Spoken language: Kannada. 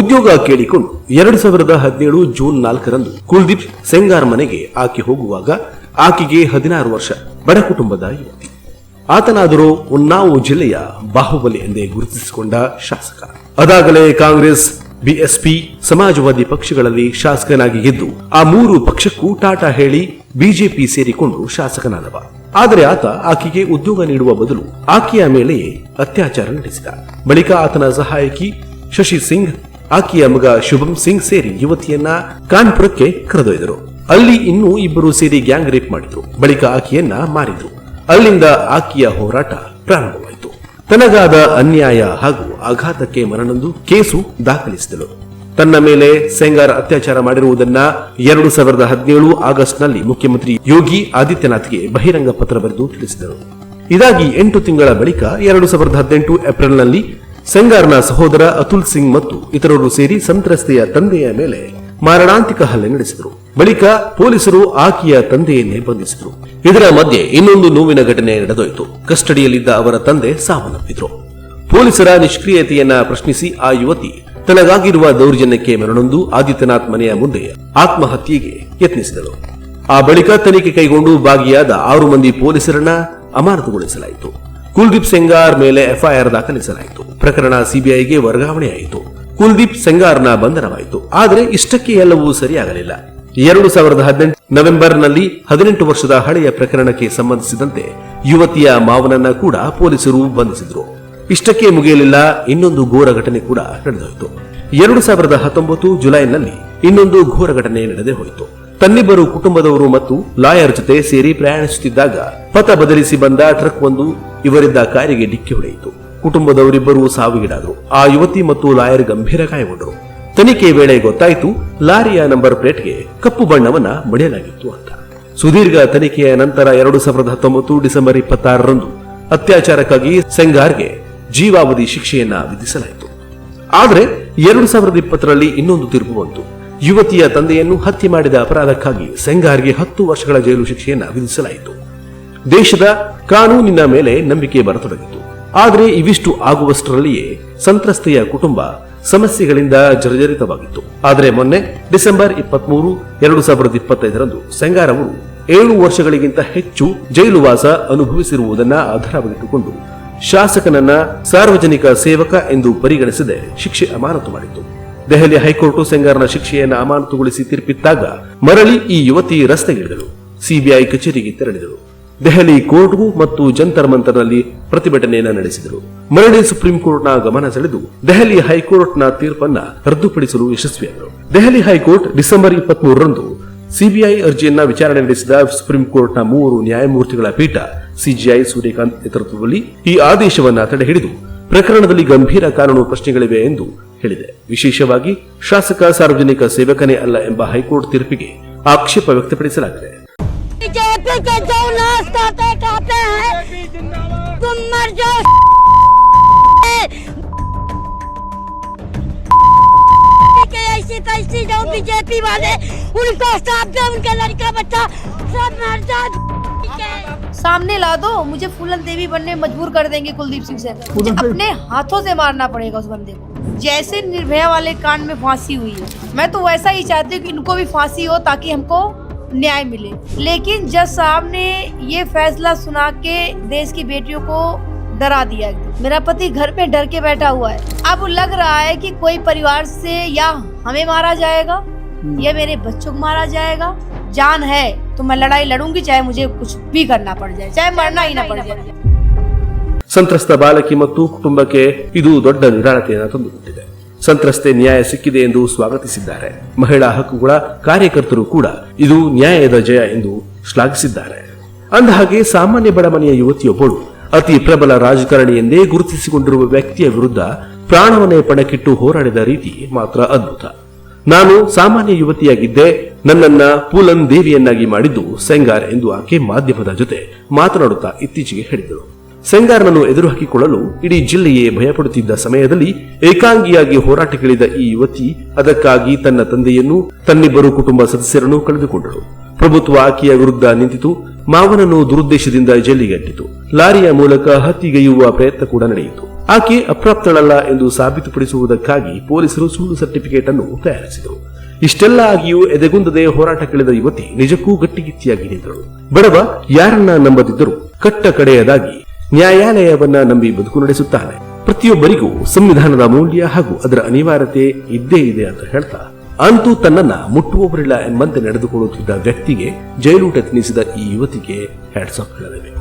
ಉದ್ಯೋಗ ಕೇಳಿಕೊಂಡು ಎರಡು ಸಾವಿರದ ಹದಿನೇಳು ಜೂನ್ ನಾಲ್ಕರಂದು ಕುಲ್ದೀಪ್ ಸೆಂಗಾರ್ ಮನೆಗೆ ಆಕೆ ಹೋಗುವಾಗ ಆಕೆಗೆ ಹದಿನಾರು ವರ್ಷ, ಬಡ ಕುಟುಂಬದ ಯುವತಿ. ಆತನಾದರೂ ಉನ್ನಾವು ಜಿಲ್ಲೆಯ ಬಾಹುಬಲಿ ಎಂದೇ ಗುರುತಿಸಿಕೊಂಡ ಶಾಸಕ. ಅದಾಗಲೇ ಕಾಂಗ್ರೆಸ್, ಬಿಎಸ್ಪಿ, ಸಮಾಜವಾದಿ ಪಕ್ಷಗಳಲ್ಲಿ ಶಾಸಕನಾಗಿ ಗೆದ್ದು ಆ ಮೂರು ಪಕ್ಷಕ್ಕೂ ಟಾಟಾ ಹೇಳಿ ಬಿಜೆಪಿ ಸೇರಿಕೊಂಡು ಶಾಸಕನಾದವ. ಆದರೆ ಆತ ಆಕೆಗೆ ಉದ್ಯೋಗ ನೀಡುವ ಬದಲು ಆಕೆಯ ಮೇಲೆಯೇ ಅತ್ಯಾಚಾರ ನಡೆಸಿದ. ಬಳಿಕ ಆತನ ಸಹಾಯಕಿ ಶಶಿ ಸಿಂಗ್ ಆಕೆಯ ಮಗ ಶುಭಂ ಸಿಂಗ್ ಸೇರಿ ಯುವತಿಯನ್ನ ಕಾನ್ಪುರಕ್ಕೆ ಕರೆದೊಯ್ದರು. ಅಲ್ಲಿ ಇನ್ನೂ ಇಬ್ಬರು ಸೇರಿ ಗ್ಯಾಂಗ್ ರೇಪ್ ಮಾಡಿದ್ರು. ಬಳಿಕ ಆಕೆಯನ್ನ ಮಾರಿದ್ರು. ಅಲ್ಲಿಂದ ಆಕೆಯ ಹೋರಾಟ ಪ್ರಾರಂಭವಾಯಿತು. ತನಗಾದ ಅನ್ಯಾಯ ಹಾಗೂ ಆಘಾತಕ್ಕೆ ಮರಣಂದು ಕೇಸು ದಾಖಲಿಸಿದಳು. ತನ್ನ ಮೇಲೆ ಸೆಂಗಾರ್ ಅತ್ಯಾಚಾರ ಮಾಡಿರುವುದನ್ನ ಎರಡು ಸಾವಿರದ ಹದಿನೇಳು ಆಗಸ್ಟ್ನಲ್ಲಿ ಮುಖ್ಯಮಂತ್ರಿ ಯೋಗಿ ಆದಿತ್ಯನಾಥ್ಗೆ ಬಹಿರಂಗ ಪತ್ರ ಬರೆದು ತಿಳಿಸಿದರು. ಇದಾಗಿ ಎಂಟು ತಿಂಗಳ ಬಳಿಕ ಎರಡು ಸಾವಿರದ ಹದಿನೆಂಟು ಏಪ್ರಿಲ್ನಲ್ಲಿ ಸೆಂಗಾರ್ನ ಸಹೋದರ ಅತುಲ್ ಸಿಂಗ್ ಮತ್ತು ಇತರರು ಸೇರಿ ಸಂತ್ರಸ್ತೆಯ ತಂದೆಯ ಮೇಲೆ ಮಾರಣಾಂತಿಕ ಹಲ್ಲೆ ನಡೆಸಿದರು. ಬಳಿಕ ಪೊಲೀಸರು ಆಕೆಯ ತಂದೆಯನ್ನೇ ಬಂಧಿಸಿದರು. ಇದರ ಮಧ್ಯೆ ಇನ್ನೊಂದು ನೋವಿನ ಘಟನೆ ನಡೆದೋಯಿತು. ಕಸ್ಟಡಿಯಲ್ಲಿದ್ದ ಅವರ ತಂದೆ ಸಾವನ್ನಪ್ಪಿದ್ರು. ಪೊಲೀಸರ ನಿಷ್ಕ್ರಿಯತೆಯನ್ನ ಪ್ರಶ್ನಿಸಿ ಆ ಯುವತಿ ತನಗಾಗಿರುವ ದೌರ್ಜನ್ಯಕ್ಕೆ ಮರಣೊಂದು ಆದಿತ್ಯನಾಥ್ ಮನೆಯ ಮುಂದೆ ಆತ್ಮಹತ್ಯೆಗೆ ಯತ್ನಿಸಿದಳು. ಆ ಬಳಿಕ ತನಿಖೆ ಕೈಗೊಂಡು ಭಾಗಿಯಾದ ಆರು ಮಂದಿ ಪೊಲೀಸರನ್ನ ಅಮಾನತುಗೊಳಿಸಲಾಯಿತು. ಕುಲ್ದೀಪ್ ಸೆಂಗಾರ್ ಮೇಲೆ ಎಫ್ಐಆರ್ ದಾಖಲಿಸಲಾಯಿತು. ಪ್ರಕರಣ ಸಿಬಿಐಗೆ ವರ್ಗಾವಣೆಯಾಯಿತು. ಕುಲ್ದೀಪ್ ಸೆಂಗಾರ್ನ ಬಂಧನವಾಯಿತು. ಆದರೆ ಇಷ್ಟಕ್ಕೆ ಎಲ್ಲವೂ ಸರಿಯಾಗಲಿಲ್ಲ. ಎರಡು ಸಾವಿರದ ಹದಿನೆಂಟು ನವೆಂಬರ್ನಲ್ಲಿ ಹದಿನೆಂಟು ವರ್ಷದ ಹಳೆಯ ಪ್ರಕರಣಕ್ಕೆ ಸಂಬಂಧಿಸಿದಂತೆ ಯುವತಿಯ ಮಾವನನ್ನ ಕೂಡ ಪೊಲೀಸರು ಬಂಧಿಸಿದ್ರು. ಇಷ್ಟಕ್ಕೆ ಮುಗಿಯಲಿಲ್ಲ, ಇನ್ನೊಂದು ಘೋರ ಘಟನೆ ಕೂಡ ನಡೆದೋಯಿತು. ಎರಡು ಸಾವಿರದ ಹತ್ತೊಂಬತ್ತು ಜುಲೈನಲ್ಲಿ ಇನ್ನೊಂದು ಘೋರ ಘಟನೆ ನಡೆದೇ ಹೋಯಿತು. ತನ್ನಿಬ್ಬರು ಕುಟುಂಬದವರು ಮತ್ತು ಲಾಯರ್ ಜೊತೆ ಸೇರಿ ಪ್ರಯಾಣಿಸುತ್ತಿದ್ದಾಗ ಪಥ ಬದಲಿಸಿ ಬಂದ ಟ್ರಕ್ ಒಂದು ಇವರಿದ್ದ ಕಾರಿಗೆ ಡಿಕ್ಕಿ ಹೊಡೆಯಿತು. ಕುಟುಂಬದವರಿಬ್ಬರು ಸಾವಿಗೀಡಾದರು. ಆ ಯುವತಿ ಮತ್ತು ಲಾಯರ್ ಗಂಭೀರ ಗಾಯಗೊಂಡರು. ತನಿಖೆ ವೇಳೆ ಗೊತ್ತಾಯಿತು, ಲಾರಿಯ ನಂಬರ್ ಪ್ಲೇಟ್ಗೆ ಕಪ್ಪು ಬಣ್ಣವನ್ನ ಮಡಿಯಲಾಗಿತ್ತು ಅಂತ. ಸುದೀರ್ಘ ತನಿಖೆಯ ನಂತರ ಎರಡು ಸಾವಿರದ ಹತ್ತೊಂಬತ್ತು ಡಿಸೆಂಬರ್ ಇಪ್ಪತ್ತಾರರಂದು ಅತ್ಯಾಚಾರಕ್ಕಾಗಿ ಸೆಂಗಾರ್ಗೆ ಜೀವಾವಧಿ ಶಿಕ್ಷೆಯನ್ನ ವಿಧಿಸಲಾಯಿತು. ಆದರೆ ಎರಡು ಸಾವಿರದ ಇಪ್ಪತ್ತರಲ್ಲಿ ಇನ್ನೊಂದು ತೀರ್ಪು ಬಂತು. ಯುವತಿಯ ತಂದೆಯನ್ನು ಹತ್ಯೆ ಮಾಡಿದ ಅಪರಾಧಕ್ಕಾಗಿ ಸೆಂಗಾರ್ಗೆ ಹತ್ತು ವರ್ಷಗಳ ಜೈಲು ಶಿಕ್ಷೆಯನ್ನ ವಿಧಿಸಲಾಯಿತು. ದೇಶದ ಕಾನೂನಿನ ಮೇಲೆ ನಂಬಿಕೆ ಬರತೊಡಗಿತು. ಆದರೆ ಇವಿಷ್ಟು ಆಗುವಷ್ಟರಲ್ಲಿಯೇ ಸಂತ್ರಸ್ತೆಯ ಕುಟುಂಬ ಸಮಸ್ಯೆಗಳಿಂದ ಜರ್ಜರಿತವಾಗಿತ್ತು. ಆದರೆ ಮೊನ್ನೆ ಡಿಸೆಂಬರ್ ಇಪ್ಪತ್ಮೂರು, ಎರಡು ಸಾವಿರದ ಇಪ್ಪತ್ತೈದರಂದು ಸೆಂಗಾರ್ ಅವರು ಏಳು ವರ್ಷಗಳಿಗಿಂತ ಹೆಚ್ಚು ಜೈಲುವಾಸ ಅನುಭವಿಸಿರುವುದನ್ನ ಆಧಾರವಾಗಿಟ್ಟುಕೊಂಡು ಶಾಸಕನನ್ನ ಸಾರ್ವಜನಿಕ ಸೇವಕ ಎಂದು ಪರಿಗಣಿಸದೆ ಶಿಕ್ಷೆ ಅಮಾನತು ಮಾಡಿತು ದೆಹಲಿ ಹೈಕೋರ್ಟ್ ಸೆಂಗಾರ್ನ ಶಿಕ್ಷೆಯನ್ನು ಅಮಾನತುಗೊಳಿಸಿ ತೀರ್ಪಿತ್ತಾಗ ಮರಳಿ ಈ ಯುವತಿ ರಸ್ತೆಗಿಳಿದಳು ಸಿಬಿಐ ಕಚೇರಿಗೆ ತೆರಳಿದಳು. ದೆಹಲಿ ಕೋರ್ಟ್ಗೂ ಮತ್ತು ಜಂತರ್ ಮಂತರ್ನಲ್ಲಿ ಪ್ರತಿಭಟನೆಯನ್ನು ನಡೆಸಿದರು. ಮರಳಿ ಸುಪ್ರೀಂ ಕೋರ್ಟ್ನ ಗಮನ ಸೆಳೆದು ದೆಹಲಿ ಹೈಕೋರ್ಟ್ನ ತೀರ್ಪನ್ನ ರದ್ದುಪಡಿಸಲು ಯಶಸ್ವಿಯಾದರು. ದೆಹಲಿ ಹೈಕೋರ್ಟ್ ಡಿಸೆಂಬರ್ ಇಪ್ಪತ್ಮೂರರಂದು ಸಿಬಿಐ ಅರ್ಜಿಯನ್ನ ವಿಚಾರಣೆ ನಡೆಸಿದ ಸುಪ್ರೀಂ ಕೋರ್ಟ್ನ ಮೂವರು ನ್ಯಾಯಮೂರ್ತಿಗಳ ಪೀಠ ಸಿಜಿಐ ಸೂರ್ಯಕಾಂತ್ ನೇತೃತ್ವದಲ್ಲಿ ಈ ಆದೇಶವನ್ನ ತಡೆಹಿಡಿದು ಪ್ರಕರಣದಲ್ಲಿ ಗಂಭೀರ ಕಾನೂನು ಪ್ರಶ್ನೆಗಳಿವೆ ಎಂದು ಹೇಳಿದೆ ವಿಶೇಷವಾಗಿ ಶಾಸಕ ಸಾರ್ವಜನಿಕ ಸೇವಕನೇ ಅಲ್ಲ ಎಂಬ ಹೈಕೋರ್ಟ್ ತೀರ್ಪಿಗೆ ಆಕ್ಷೇಪ ವ್ಯಕ್ತಪಡಿಸಲಾಗಿದೆ बीजेपी के जो नाश खाते खाते हैं तुम मर जाओ के ऐसी तैसी जो बीजेपी वाले उनको साथ दे उनका लड़का बच्चा सब मर जाओ सामने ला दो मुझे फूलन देवी बनने मजबूर कर देंगे कुलदीप सिंह से मुझे अपने हाथों से मारना पड़ेगा उस बंदे को जैसे निर्भया वाले कांड में फांसी हुई है। मैं तो वैसा ही चाहती हूँ कि इनको भी फांसी हो ताकि हमको न्याय मिले। लेकिन जज साहब ने ये फैसला सुना के देश की बेटियों को डरा दिया। मेरा पति घर में डर के बैठा हुआ है। अब लग रहा है कि कोई परिवार से या हमें मारा जाएगा या मेरे बच्चों को मारा जाएगा। जान है तो मैं लड़ाई लड़ूँगी चाहे मुझे कुछ भी करना पड़ जाए चाहे मरना ही ना पड़ जाए। ಸಂತ್ರಸ್ತ ಬಾಲಕಿ ಮತ್ತು ಕುಟುಂಬಕ್ಕೆ ಇದು ದೊಡ್ಡ ನಿರಾಳತೆಯನ್ನು ತಂದುಕೊಟ್ಟಿದೆ. ಸಂತ್ರಸ್ತೆ ನ್ಯಾಯ ಸಿಕ್ಕಿದೆ ಎಂದು ಸ್ವಾಗತಿಸಿದ್ದಾರೆ. ಮಹಿಳಾ ಹಕ್ಕುಗಳ ಕಾರ್ಯಕರ್ತರು ಕೂಡ ಇದು ನ್ಯಾಯದ ಜಯ ಎಂದು ಶ್ಲಾಘಿಸಿದ್ದಾರೆ. ಅಂದಹಾಗೆ ಸಾಮಾನ್ಯ ಬಡಮನೆಯ ಯುವತಿಯೊಬ್ಬಳು ಅತಿ ಪ್ರಬಲ ರಾಜಕಾರಣಿ ಎಂದೇ ಗುರುತಿಸಿಕೊಂಡಿರುವ ವ್ಯಕ್ತಿಯ ವಿರುದ್ಧ ಪ್ರಾಣವನ್ನೇ ಪಣಕ್ಕಿಟ್ಟು ಹೋರಾಡಿದ ರೀತಿ ಮಾತ್ರ ಅದ್ಭುತ. ನಾನು ಸಾಮಾನ್ಯ ಯುವತಿಯಾಗಿದ್ದೆ, ನನ್ನನ್ನ ಪೂಲನ್ ದೇವಿಯನ್ನಾಗಿ ಮಾಡಿದ್ದು ಸೆಂಗಾರ್ ಎಂದು ಆಕೆ ಮಾಧ್ಯಮದ ಜೊತೆ ಮಾತನಾಡುತ್ತಾ ಇತ್ತೀಚೆಗೆ ಹೇಳಿದಳು. ಸೆಂಗಾರ್ನನ್ನು ಎದುರು ಹಾಕಿಕೊಳ್ಳಲು ಇಡೀ ಜಿಲ್ಲೆಯೇ ಭಯಪಡುತ್ತಿದ್ದ ಸಮಯದಲ್ಲಿ ಏಕಾಂಗಿಯಾಗಿ ಹೋರಾಟಕ್ಕಿಳಿದ ಈ ಯುವತಿ ಅದಕ್ಕಾಗಿ ತನ್ನ ತಂದೆಯನ್ನು, ತನ್ನಿಬ್ಬರು ಕುಟುಂಬ ಸದಸ್ಯರನ್ನು ಕಳೆದುಕೊಂಡಳು. ಪ್ರಭುತ್ವ ಆಕೆಯ ವಿರುದ್ಧ ನಿಂತಿತು, ಮಾವನನ್ನು ದುರುದ್ದೇಶದಿಂದ ಜೈಲಿಗೆ ಅಟ್ಟಿತು. ಲಾರಿಯ ಮೂಲಕ ಹತ್ತಿಗೆಯುವ ಪ್ರಯತ್ನ ಕೂಡ ನಡೆಯಿತು. ಆಕೆ ಅಪ್ರಾಪ್ತಳಲ್ಲ ಎಂದು ಸಾಬೀತುಪಡಿಸುವುದಕ್ಕಾಗಿ ಪೊಲೀಸರು ಸುಳ್ಳು ಸರ್ಟಿಫಿಕೇಟ್ ಅನ್ನು ತಯಾರಿಸಿದರು. ಇಷ್ಟೆಲ್ಲ ಆಗಿಯೂ ಎದೆಗುಂದದೆ ಹೋರಾಟಕ್ಕಿಳಿದ ಯುವತಿ ನಿಜಕ್ಕೂ ಗಟ್ಟಿಗಿತ್ತಿಯಾಗಿ ನಿಂತಳು. ಬಡವ ಯಾರನ್ನ ನಂಬದಿದ್ದರೂ ಕಟ್ಟ ಕಡೆಯದಾಗಿ ನ್ಯಾಯಾಲಯವನ್ನ ನಂಬಿ ಬದುಕು ನಡೆಸುತ್ತಾನೆ ಪ್ರತಿಯೊಬ್ಬರಿಗೂ ಸಂವಿಧಾನದ ಮೌಲ್ಯ ಹಾಗೂ ಅದರ ಅನಿವಾರ್ಯತೆ ಇದ್ದೇ ಇದೆ ಅಂತ ಹೇಳ್ತಾ, ಅಂತೂ ತನ್ನನ್ನ ಮುಟ್ಟುವವರಿಲ್ಲ ಎಂಬಂತೆ ನಡೆದುಕೊಳ್ಳುತ್ತಿದ್ದ ವ್ಯಕ್ತಿಗೆ ಜೈಲೂಟ ತಿನ್ನಿಸಿದ ಈ ಯುವತಿಗೆ ಹ್ಯಾಟ್ಸಾಫ್ ಹೇಳಲೇಬೇಕು.